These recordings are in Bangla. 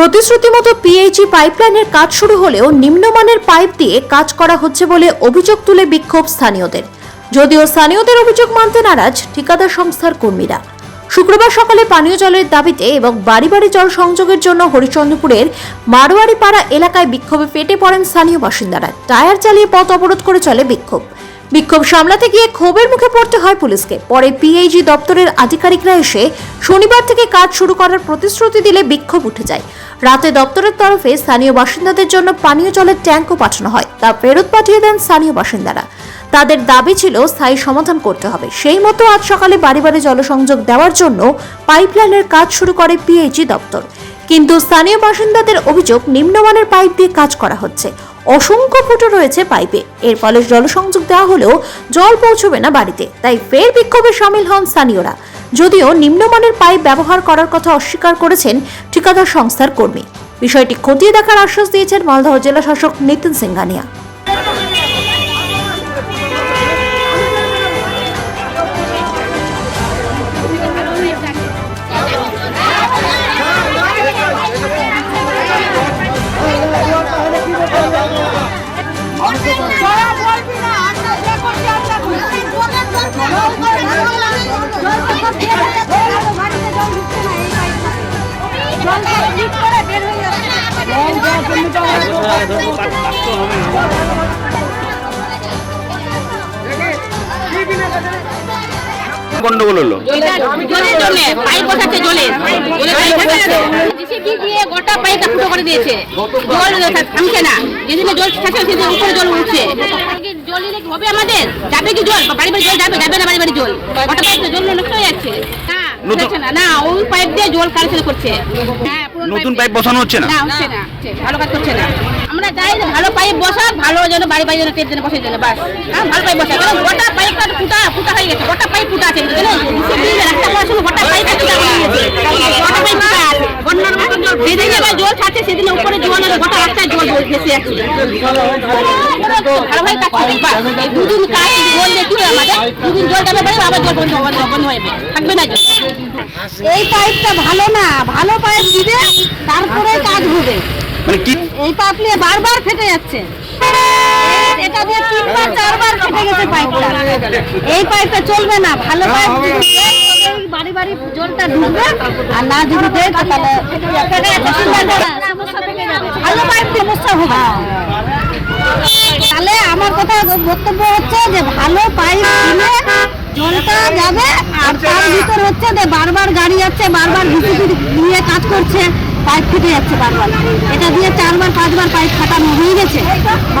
প্রতিশ্রুতি মতো পিএইচই পাইপলাইনের কাজ শুরু হলেও নিম্নমানের পাইপ দিয়ে কাজ করা হচ্ছে বলে অভিযোগ তুলে বিক্ষোভ স্থানীয়দের। যদিও স্থানীয়দের অভিযোগ মানতে নারাজ ঠিকাদার সংস্থার কর্মীরা। শুক্রবার সকালে পানীয় জলের দাবিতে এবং বাড়ি বাড়ি জল সংযোগের জন্য হরিচন্দ্রপুরের মারোয়ারি পাড়া এলাকায় বিক্ষোভে ফেটে পড়েন স্থানীয় বাসিন্দারা। টায়ার চালিয়ে পথ অবরোধ করে চলে বিক্ষোভ। বিক্ষোভ সামলাতে গিয়ে ক্ষোভের মুখে পড়তে হয় পুলিশকে। পরে পিএইচি দপ্তরের আধিকারিকরা এসে শনিবার থেকে কাজ শুরু করার প্রতিশ্রুতি দিলে বিক্ষোভ উঠে যায়। রাতে দপ্তরের তরফে স্থানীয় বাসিন্দাদের জন্য পানীয় জলের ট্যাঙ্কও পাঠানো হয়, তা ফেরত পাঠিয়ে দেন স্থানীয় বাসিন্দারা। তাদের দাবি ছিল স্থায়ী সমাধান করতে হবে। সেই মতো আজ সকালে বাড়ি বাড়ি জলসংযোগ দেওয়ার জন্য পাইপলাইনের কাজ শুরু করে পিএইচি দপ্তর। কিন্তু স্থানীয় বাসিন্দাদের অভিযোগ, নিম্নমানের পাইপ দিয়ে কাজ করা হচ্ছে। অসংখ্য ফুটো রয়েছে পাইপে। এর ফলে জলসংযোগ দেওয়া হলেও জল পৌঁছবে না বাড়িতে। তাই ফের বিক্ষোভে সামিল হন স্থানীয়রা। যদিও নিম্নমানের পাইপ ব্যবহার করার কথা অস্বীকার করেছেন ঠিকাদার সংস্থার কর্মী। বিষয়টি খতিয়ে দেখার আশ্বাস দিয়েছেন মালদহ জেলা শাসক নিতিন সিংহানিয়া জিসিবি দিয়ে গোটা পাইপটা ফুটো করে দিয়েছে। জল থামছে না। জল থাকে সেদিন উপরে জল উঠছে। জল নিলে হবে আমাদের? যাবে কি জল? বাড়ি বাড়ি জল যাবে যাবে না বাড়ি বাড়ি জল? গোটা পাইপ জল নষ্ট হয়ে যাচ্ছে। না না। না ওই পাইপ দিয়ে জল কালেকশন করছে। হ্যাঁ নতুন পাইপ বসানো হচ্ছে না না হচ্ছে না ভালো কাজ করছে না আমরা চাই যে ভালো পাইপ বসা ভালো যেন বাড়ি বাড়ি যেন টেপ যেন বসে যেন বাস হ্যাঁ ভালো পাইপ বসা কারণ গোটা পাইপটা ফুটা ফুটা হয়ে গেছে গোটা পাইপ ফুটা আছে রাস্তা করার সময় গোটা পাইপটা ফুটা হয়ে গেছে গোটা পাইপ ফুটা আছে বন্যার মতন জল এবার জল ছাড়ছে সেদিন উপরে জল গোটা রাস্তায় জল ভেসে যাচ্ছে ভালো ভাই কাজ করবে দুদিন কাজ জল দিয়ে কি হবে আমাদের দুদিন জল যাবে পরে আবার জল বন্ধ বন্ধ বন্ধ হয়ে যাবে থাকবে না জল। এই পাইপটা ভালো না ভালো পাইপ দিবে তারপরে কাজ হবে। মানে এই পাইপ নিয়ে বারবার ফেটে যাচ্ছে। এটা দিয়ে তিনবার চারবার ফেটে গেছে পাইপটা। এই পাইপটা চলবে না ভালো পাইপ দেয়, তবে এই বাড়ি বাড়ি জলটা ঢুকবে আর না যদি দেয় তাহলে ভালো পাইপ সমস্যা হবে। তাহলে আমার কথা বক্তব্য হচ্ছে যে ভালো পাইপ দিলে জলটা যাবে আর তার ভিতর হচ্ছে যে বারবার গাড়ি যাচ্ছে, বারবার বিসিবি দিয়ে কাজ করছে, পাইপ ফেটে যাচ্ছে বারবার। এটা দিয়ে চারবার, পাঁচবার পাইপ ফাটানো হয়ে গেছে।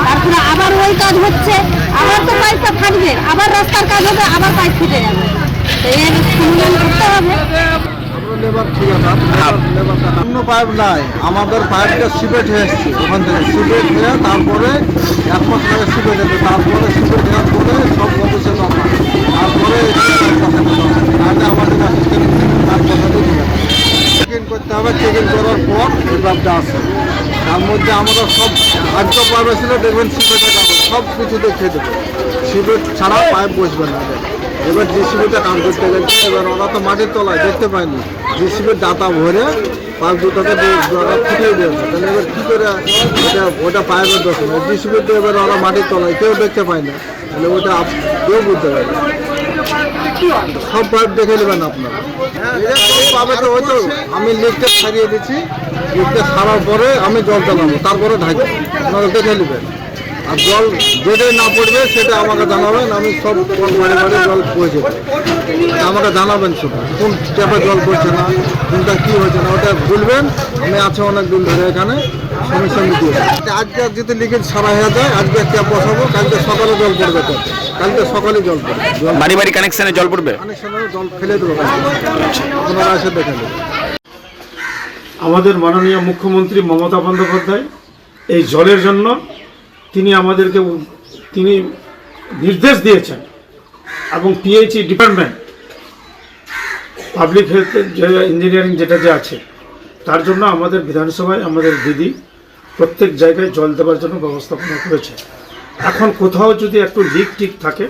তারপরে আবার ওই কাজ হচ্ছে, আবার তো পাইপটা ফাটবে, আবার রাস্তার কাজ হবে, আবার পাইপ ফেটে যাবে। তো এর সমাধান করতে হবে। অন্য পাইপ নাই আমাদের পাইপটা সিপেট হয়ে এসছে ওখান থেকে। সিপেট হয়ে তারপরে এক মাস লাগে সিপেট হয়েছে তারপরে সিপেট হওয়ার পরে সব গবেষণ তারপরে তাহলে আমাদের চেক ইন করতে হবে চেক ইন করার পর পাইপটা আসে তার মধ্যে আমরা সব কার্য পাইপ ছিল দেখবেন সিপেটের কাগজ সব কিছু দেখিয়ে দেবে। সিপেট ছাড়া পাইপ বসবে না। এবার জিসিবিটা কাজ করতে গেছে, এবার ওরা তো মাটির তলায়, দেখতে পায়নি। জিসিবির ডাটা ভরে পাইপ দুটোকে ফুটিয়ে দিয়েছে। তাহলে এবার কী করে ওটা ওটা পাইপের দোষ জিসিবির তো এবার ওরা মাটির তলায়, কেউ দেখতে পায় না। তাহলে ওটা কেউ বুঝতে পারে। সব পাইপ দেখে নেবেন আপনারা। তো হয়তো আমি লিফটে ছাড়িয়ে দিচ্ছি, লিফটে ছাড়ার পরে আমি জল চালাবো তারপরে ঢাকি আপনারা দেখে নেবেন। আর জল যেটাই না পড়বে সেটা আমাকে জানাবেন আমি সব বাড়ি বাড়ি জল পৌঁছে দেবো। আমাকে জানাবেন শুধু কোন ট্যাপে জল পড়ছে না কোনটা কী হয়েছে না ওটা বলবেন আমি আছে অনেক দিন ধরে এখানে সমস্যা মিটিয়ে। আজকে যদি লিকেজ সারা হয়ে যায় আজকে ট্যাপ বসাবো কালকে সকালে জল পড়বে কালকে সকালে জল পড়বে। বাড়ি বাড়ি কানেকশনে জল পড়বে? কানেকশনে জল ফেলে দেবো আপনারা এসে দেখে আমাদের মাননীয় মুখ্যমন্ত্রী মমতা বন্দ্যোপাধ্যায় এই জলের জন্য তিনি আমাদেরকে, তিনি নির্দেশ দিয়েছেন এবং PHE department public health engineering যেটা যে আছে, তার জন্য আমাদের বিধানসভায় আমাদের দিদি প্রত্যেক জায়গায় জল দেওয়ার জন্য ব্যবস্থাপনা করেছে। এখন কোথাও যদি একটু লিক টিক থাকে,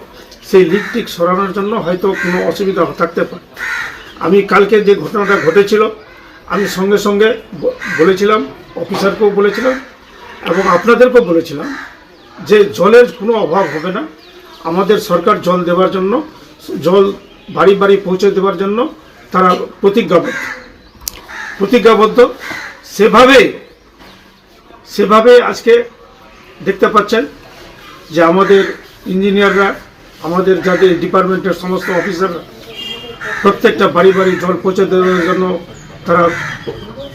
সেই লিক টিক সরানোর জন্য হয়তো কোনো অসুবিধা থাকতে পারে। আমি কালকে যে ঘটনাটা ঘটেছিল, আমি সঙ্গে সঙ্গে বলেছিলাম অফিসারকেও বলেছিলাম এবং আপনাদেরকেও বলেছিলাম যে জলের কোনো অভাব হবে না। আমাদের সরকার জল দেওয়ার জন্য, জল বাড়ি বাড়ি পৌঁছে দেওয়ার জন্য তারা প্রতিজ্ঞাবদ্ধ। প্রতিজ্ঞাবদ্ধ। সেভাবে সেভাবে আজকে দেখতে পাচ্ছেন যে আমাদের ইঞ্জিনিয়াররা, আমাদের যাদের ডিপার্টমেন্টের সমস্ত অফিসাররা প্রত্যেকটা বাড়ি বাড়ি জল পৌঁছে দেওয়ার জন্য তারা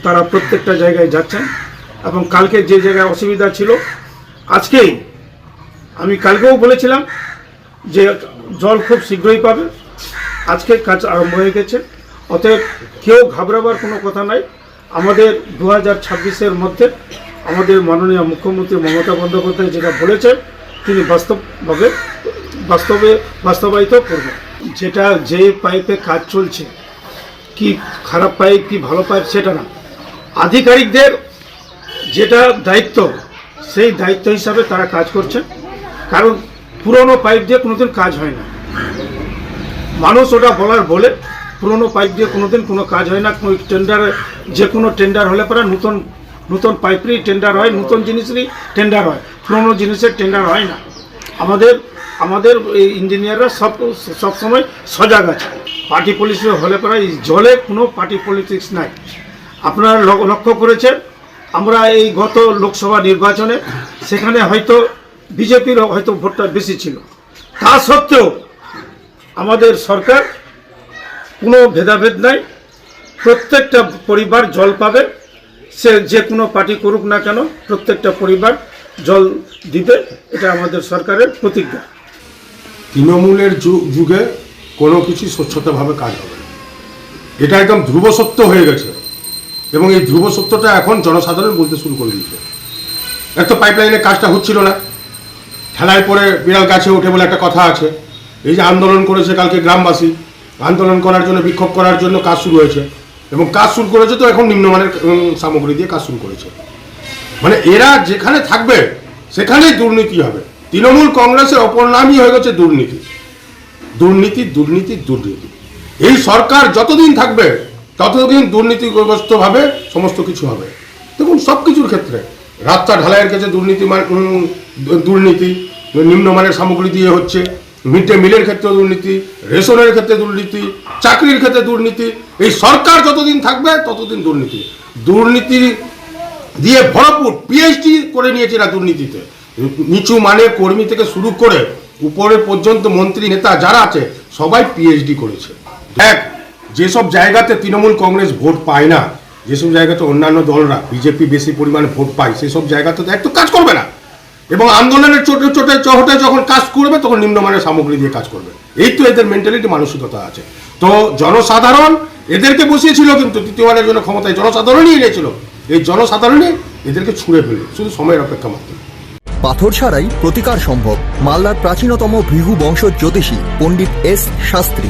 তারা প্রত্যেকটা জায়গায় যাচ্ছেন। এবং কালকে যে জায়গায় অসুবিধা ছিল, আজকেই আমি কালকেও বলেছিলাম যে জল খুব শীঘ্রই পাবে। আজকে কাজ আরম্ভ হয়ে গেছে। অতএব কেউ ঘাবড়াবার কোনো কথা নাই। আমাদের দু হাজার ছাব্বিশের মধ্যে আমাদের মাননীয় মুখ্যমন্ত্রী মমতা বন্দ্যোপাধ্যায় যেটা বলেছেন, তিনি বাস্তবভাবে, বাস্তবে বাস্তবায়িত করবেন। যেটা যে পাইপে কাজ চলছে, কি খারাপ পাইপ, কি ভালো পাইপ, সেটা না। আধিকারিকদের যেটা দায়িত্ব, সেই দায়িত্ব হিসাবে তারা কাজ করছে কারণ পুরনো পাইপ দিয়ে কোনোদিন কাজ হয় না। মানুষ ওটা বলার বলে, পুরনো পাইপ দিয়ে কোনোদিন কোনো কাজ হয় না। কোনো টেন্ডারে যে কোনো টেন্ডার হলে পরে নতুন নতুন পাইপেরই টেন্ডার হয়, নতুন জিনিসেরই টেন্ডার হয়। পুরনো জিনিসের টেন্ডার হয় না। আমাদের আমাদের এই ইঞ্জিনিয়াররা সব সবসময় সজাগ আছে। পার্টি পলিসি হলে পরে জলে কোনো পার্টি পলিটিক্স নাই। আপনারা লক্ষ্য করেছেন আমরা এই গত লোকসভা নির্বাচনে সেখানে হয়তো বিজেপির হয়তো ভোটটা বেশি ছিল। তা সত্ত্বেও আমাদের সরকার কোনো ভেদাভেদ নাই। প্রত্যেকটা পরিবার জল পাবে। সে যে কোনো পার্টি করুক না কেন প্রত্যেকটা পরিবার জল দিবে। এটা আমাদের সরকারের প্রতিজ্ঞা। তৃণমূলের যুগে কোনো কিছু স্বচ্ছতাভাবে কাজ হবে না। এটা একদম ধ্রুব সত্য হয়ে গেছে। এবং এই ধ্রুব সত্যটা এখন জনসাধারণ বলতে শুরু করে দিয়েছে। এক তো পাইপলাইনের কাজটা হচ্ছিল না। ঠেলায় পরে বিড়াল গাছে ওঠে বলে একটা কথা আছে। এই যে আন্দোলন করেছে কালকে গ্রামবাসী, আন্দোলন করার জন্য, বিক্ষোভ করার জন্য কাজ শুরু হয়েছে। এবং কাজ শুরু করেছে তো এখন নিম্নমানের সামগ্রী দিয়ে কাজ শুরু করেছে। মানে এরা যেখানে থাকবে, সেখানেই দুর্নীতি হবে। তৃণমূল কংগ্রেসের অপর নামই হয়ে গেছে দুর্নীতি। দুর্নীতি দুর্নীতি দুর্নীতি। এই সরকার যতদিন থাকবে ততদিন দুর্নীতিগ্রস্তভাবে সমস্ত কিছু হবে। দেখুন সব কিছুর ক্ষেত্রে রাস্তা ঢালাইয়ের কাছে দুর্নীতি মান- দুর্নীতি, নিম্নমানের সামগ্রী দিয়ে হচ্ছে, মিড ডে মিলের ক্ষেত্রে দুর্নীতি, রেশনের ক্ষেত্রে দুর্নীতি, চাকরির ক্ষেত্রে দুর্নীতি, এই সরকার যতদিন থাকবে ততদিন দুর্নীতি। দুর্নীতি দিয়ে ভরপুর পিএইচডি করে নিয়েছে এরা দুর্নীতিতে। নিচু মানের কর্মী থেকে শুরু করে উপরে পর্যন্ত মন্ত্রী, নেতা যারা আছে, সবাই পিএইচডি করেছে। এক যেসব জায়গাতে তৃণমূল কংগ্রেস ভোট পায় না, যেসব জায়গাতে অন্যান্য দলরা, বিজেপি বেশি পরিমাণে ভোট পায়, সেসব জায়গাতে তো কাজ করবে না। এবং আন্দোলনের চোটে চোটে চহটে যখন কাজ করবে, তখন নিম্নমানের সামগ্রী দিয়ে কাজ করবে। এই তো এদের মেন্টালিটি মানসিকতা আছে। তো জনসাধারণ এদেরকে বসিয়েছিল কিন্তু তৃতীয়বারের জন্য ক্ষমতায় জনসাধারণই এনেছিল। এই জনসাধারণই এদেরকে ছুঁড়ে ফেলে শুধু সময়ের অপেক্ষা মাত্র। পাথর ছাড়াই প্রতিকার সম্ভব, মালদার প্রাচীনতম ভৃহু বংশ জ্যোতিষী পণ্ডিত এস শাস্ত্রী।